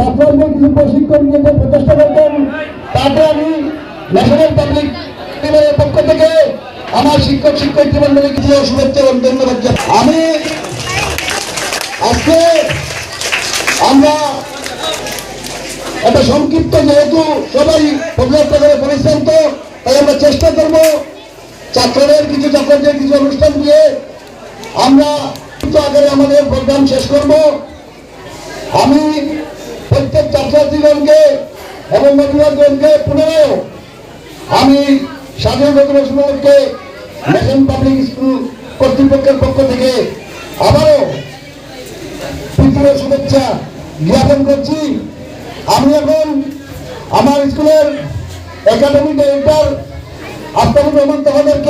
ছাত্রদের কিছু প্রশিক্ষণ নিতে প্রচেষ্টা করতেন তাকে আমি ন্যাশনাল পাবলিক পক্ষ থেকে আমার শিক্ষক, শিক্ষয়িত্রী মন্ডলী কিছু শুভেচ্ছা এবং ধন্যবাদ আমি আজকে আমরা একটা সংক্ষিপ্ত, যেহেতু সবাই পর্যাপ্ত করে পরিশ্রান্ত তাই আমরা চেষ্টা করব ছাত্রদের কিছু ছাত্রদের কিছু অনুষ্ঠান দিয়ে আমরা আগে আমাদের প্রোগ্রাম শেষ করব। আমি এবং অভিভাবকগণকে পুনরায় আমি স্বাধীনতা দিবস উপলক্ষে ন্যাশন পাবলিক স্কুল কর্তৃপক্ষের পক্ষ থেকে আবারও প্রীতীয় শুভেচ্ছা জ্ঞাপন করছি। আমি এখন আমার স্কুলের একাডেমি ডিরেক্টর আফতাবুর রহমান তাহাদেরকে